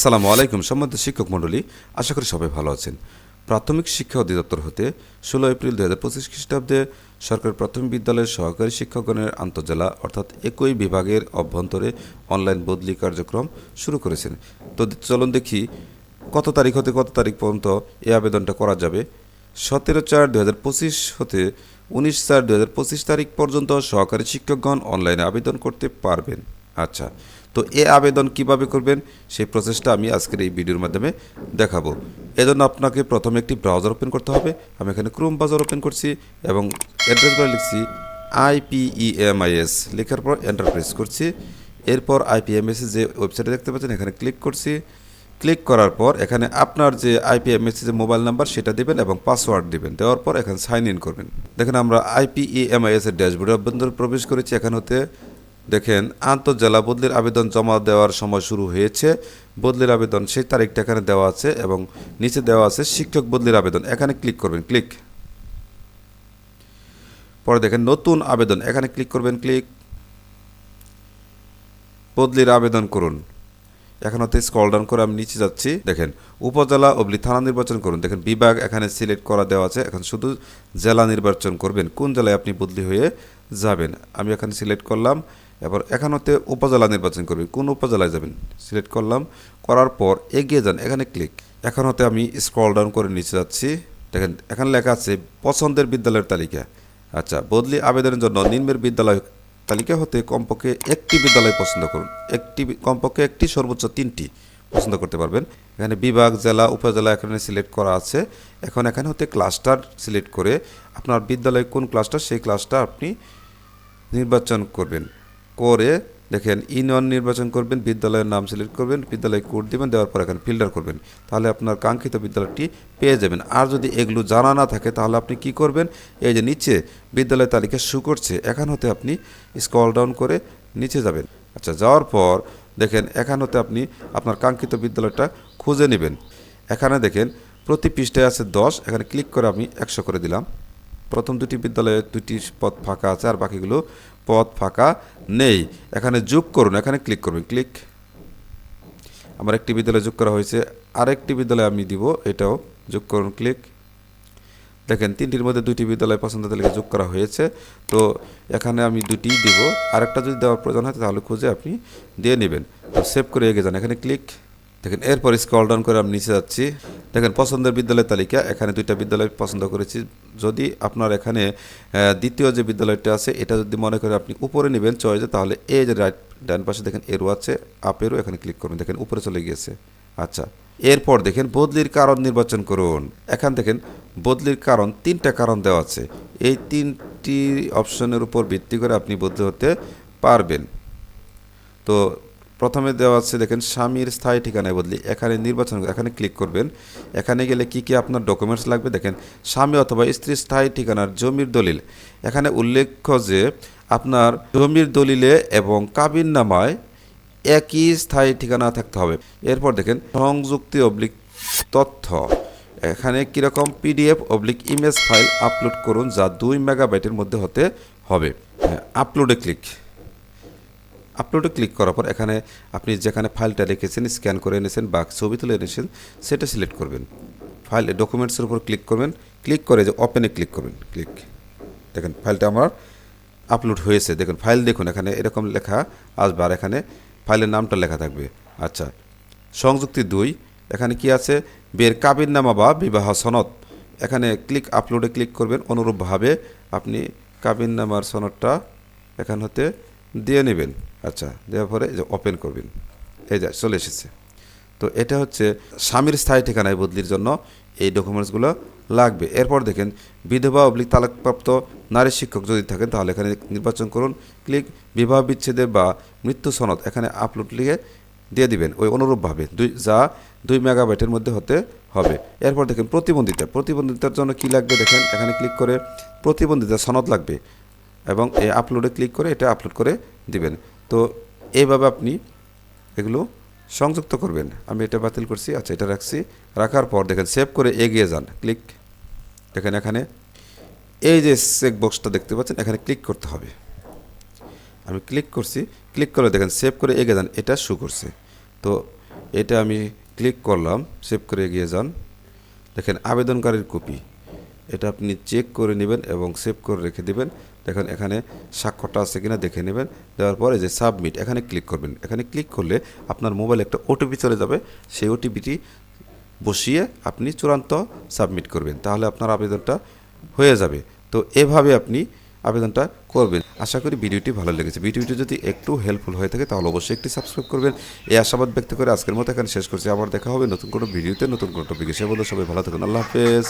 আসসালামু আলাইকুম সম্মানিত শিক্ষক মণ্ডলী, আশা করি সবাই ভালো আছেন। প্রাথমিক শিক্ষা অধিদপ্তর হতে ষোলো এপ্রিল দু হাজার পঁচিশ খ্রিস্টাব্দে সরকারি প্রাথমিক বিদ্যালয়ের সহকারী শিক্ষকগণের আন্তজেলা অর্থাৎ একই বিভাগের অভ্যন্তরে অনলাইন বদলি কার্যক্রম শুরু করেছেন। তো চলুন দেখি কত তারিখ হতে কত তারিখ পর্যন্ত এই আবেদনটা করা যাবে। সতেরো চার দু হাজার পঁচিশ হতে উনিশ চার দু হাজার পঁচিশ তারিখ পর্যন্ত সহকারী শিক্ষকগণ অনলাইনে আবেদন করতে পারবেন। আচ্ছা তো এ আবেদন কীভাবে করবেন, সেই প্রসেসটা আমি আজকের এই ভিডিওর মাধ্যমে দেখাবো। এজন্য আপনাকে প্রথমে একটি ব্রাউজার ওপেন করতে হবে। আমি এখানে ক্রোম ব্রাউজার ওপেন করছি এবং অ্যাড্রেস বার লিখছি আইপিইএমআইএস লেখার পর এন্টার প্রেস করছি। এরপর আইপিএমএস যে ওয়েবসাইটে দেখতে পাচ্ছেন, এখানে ক্লিক করছি। ক্লিক করার পর এখানে আপনার যে আইপিএমএস যে মোবাইল নাম্বার সেটা দেবেন এবং পাসওয়ার্ড দেবেন। দেওয়ার পর এখানে সাইন ইন করবেন। দেখেন আমরা আইপিইএমআইএস এর ড্যাশবোর্ডে অভ্যন্তরে প্রবেশ করেছি। এখানে হতে দেখেন, আন্তঃজেলা বদলির আবেদন জমা দেওয়ার সময় শুরু হয়েছে। বদলির আবেদন সেই তারিখটা এখানে দেওয়া আছে এবং নিচে দেওয়া আছে শিক্ষক বদলির আবেদন। এখানে ক্লিক করবেন, ক্লিক। পরে দেখেন, নতুন আবেদন। এখানে ক্লিক করবেন, ক্লিক। বদলির আবেদন করুন। এখন হতে স্ক্রল ডাউন করে আমি নিচে যাচ্ছি। দেখেন, উপজেলা অবলি থানা নির্বাচন করুন। দেখেন, বিভাগ এখানে সিলেক্ট করা দেওয়া আছে। এখন শুধু জেলা নির্বাচন করবেন, কোন জেলায় আপনি বদলি হয়ে যাবেন। আমি এখানে সিলেক্ট করলাম। এবার এখান হতে উপজেলা নির্বাচন করবেন কোন উপজেলায় যাবেন? সিলেক্ট করলাম। করার পর এগিয়ে যান। এখানে ক্লিক এখন হতে আমি স্ক্রল ডাউন করে নিচে যাচ্ছি। দেখেন, এখানে লেখা আছে, পছন্দের বিদ্যালয়ের তালিকা। আচ্ছা বদলি আবেদনের জন্য নিম্নের বিদ্যালয় তালিকা হতে কমপক্ষে একটি বিদ্যালয় পছন্দ করুন। একটি কমপক্ষে একটি, সর্বোচ্চ তিনটি পছন্দ করতে পারবেন। এখানে বিভাগ, জেলা, উপজেলা এখানে সিলেক্ট করা আছে। এখন এখানে হতে ক্লাস্টার সিলেক্ট করে আপনার বিদ্যালয়ে কোন ক্লাস্টার সেই ক্লাসটা আপনি নির্বাচন করবেন। করে দেখেন ইউনিয়ন নির্বাচন করবেন, বিদ্যালয়ের নাম সিলেক্ট করবেন, বিদ্যালয়ে কোড দেবেন, দেওয়ার পর এখানে ফিল্টার করবেন। তাহলে আপনার কাঙ্ক্ষিত বিদ্যালয়টি পেয়ে যাবেন। আর যদি এগুলো জানা না থাকে, তাহলে আপনি কি করবেন? এই যে নিচে বিদ্যালয় তালিকা শু করছে এখান হতে আপনি স্ক্রল ডাউন করে নিচে যাবেন। আচ্ছা যাওয়ার পর দেখেন এখান হতে আপনি আপনার কাঙ্ক্ষিত বিদ্যালয়টা খুঁজে নেবেন। এখানে দেখেন প্রতি পৃষ্ঠায় আছে দশ, এখানে ক্লিক করে আমি একশো করে দিলাম। প্রথম দুটি বিদ্যালয়ে দুটি পদ ফাঁকা আছে আর বাকিগুলো পদ ফাঁকা নেই। এখানে যোগ করুন, এখানে ক্লিক করবেন ক্লিক আমার একটি বিদ্যালয়ে যোগ করা হয়েছে, আরেকটি বিদ্যালয়ে আমি দিব, এটাও যোগ করুন ক্লিক দেখেন, তিনটির মধ্যে দুটি বিদ্যালয় পছন্দ তালিকা যোগ করা হয়েছে, তো এখানে আমি দুটি দিব। আরেকটা যদি দেওয়ার প্রয়োজন হয়, তাহলে খুঁজে আপনি দিয়ে নেবেন। তো সেভ করে এগিয়ে যান, এখানে ক্লিক দেখেন, এরপর স্ক্রল ডাউন করে আমি নিচে যাচ্ছি। দেখেন, পছন্দের বিদ্যালয়ের তালিকা, এখানে দুইটা বিদ্যালয় পছন্দ করেছি। যদি আপনার এখানে দ্বিতীয় যে বিদ্যালয়টা আছে, এটা যদি মনে করে আপনি উপরে নেবেন চয়েসে তাহলে এই যে রাইট ডান পাশে, দেখেন এরও আছে আপেরও এখানে ক্লিক করুন। দেখেন, উপরে চলে গিয়েছে। আচ্ছা এরপর দেখেন, বদলির কারণ নির্বাচন করুন। এখান দেখেন, বদলির কারণ, তিনটা কারণ দেওয়া আছে। এই তিনটি অপশনের উপর ভিত্তি করে আপনি বদলি হতে পারবেন। তো প্রথমে দেওয়া আছে দেখেন স্বামীর স্থায়ী ঠিকানায় বদলি। এখানে নির্বাচন এখানে ক্লিক করবেন। এখানে গেলে কি কি আপনার ডকুমেন্টস লাগবে? দেখেন স্বামী অথবা স্ত্রীর স্থায়ী ঠিকানার জমির দলিল। এখানে উল্লেখ্য যে আপনার জমির দলিলে এবং কাবিন নামায় একই স্থায়ী ঠিকানা থাকতে হবে। এরপর দেখেন সংযুক্তি অবলিক তথ্য। এখানে কীরকম PDF oblique image file upload করুন যা দুই মেগাবাইটের মধ্যে হতে হবে। হ্যাঁ, আপলোডে ক্লিক আপলোডে ক্লিক করার পর এখানে আপনি যেখানে ফাইলটা রেখেছেন স্ক্যান করে এনেছেন বা ছবি তুলে এনেছেন, সেটা সিলেক্ট করবেন। ফাইল ডকুমেন্টসের উপর ক্লিক করবেন ক্লিক করে যে ওপেনে ক্লিক করবেন। ক্লিক দেখেন ফাইলটা আমার আপলোড হয়েছে। দেখুন ফাইল দেখুন, এখানে এরকম লেখা আসবে আর এখানে ফাইলের নামটা লেখা থাকবে। আচ্ছা সংযুক্তি দুই, এখানে কি আছে? বের কাবিন নামা বা বিবাহ সনদ। এখানে ক্লিক আপলোডে ক্লিক করবেন। অনুরূপভাবে আপনি কাবিন নামার সনদটা এখান হতে দিয়ে নেবেন। আচ্ছা দেওয়ার পরে যে ওপেন করবেন। এই যা চলে এসেছে। তো এটা হচ্ছে স্বামীর স্থায়ী ঠিকানায় বদলির জন্য এই ডকুমেন্টসগুলো লাগবে। এরপর দেখেন, বিধবা অবলিক তালাকপ্রাপ্ত নারী শিক্ষক যদি থাকেন, তাহলে এখানে নির্বাচন করুন। ক্লিক বিবাহ বিচ্ছেদের বা মৃত্যু সনদ এখানে আপলোড লিখে দিয়ে দিবেন। ওই অনুরূপভাবে দুই, যা দুই মেগাবাইটের মধ্যে হতে হবে। এরপর দেখেন প্রতিবন্ধিতা। প্রতিবন্ধিতার জন্য কি লাগবে? দেখেন, এখানে ক্লিক করে প্রতিবন্ধিতা সনদ লাগবে। এবং এই আপলোডে ক্লিক করে এটা আপলোড করে দিবেন। তো এইভাবে আপনি এগুলো সংযুক্ত করবেন। আমি এটা বাতিল করছি আচ্ছা এটা রাখছি। রাখার পর দেখেন সেভ করে এগিয়ে যান। ক্লিক দেখেন এখানে এই যে চেক বক্সটা দেখতে পাচ্ছেন, এখানে ক্লিক করতে হবে। আমি ক্লিক করছি ক্লিক করে দেখেন সেভ করে এগিয়ে যান, এটা শু করছে। তো এটা আমি ক্লিক করলাম সেভ করে এগিয়ে যান। দেখেন আবেদনকারীর কপি এটা আপনি চেক করে নেবেন এবং সেভ করে রেখে দিবেন। দেখেন, এখানে স্বাক্ষরটা আছে কিনা দেখে নেবেন। দেওয়ার পরে যে সাবমিট, এখানে ক্লিক করবেন। এখানে ক্লিক করলে আপনার মোবাইলে একটা ওটিপি চলে যাবে। সেই ওটিপিটি বসিয়ে আপনি চূড়ান্ত সাবমিট করবেন। তাহলে আপনার আবেদনটা হয়ে যাবে। তো এভাবে আপনি আবেদনটা করবেন। আশা করি ভিডিওটি ভালো লেগেছে। ভিডিওটি যদি একটু হেল্পফুল হয়ে থাকে, তাহলে অবশ্যই একটি সাবস্ক্রাইব করবেন। এই আশাবাদ ব্যক্ত করে আজকের মতো এখানে শেষ করছি। আবার দেখা হবে নতুন কোনো ভিডিওতে, নতুন কোনো টপিকে সে বলতে সবাই ভালো থাকুন। আল্লাহ হাফেজ।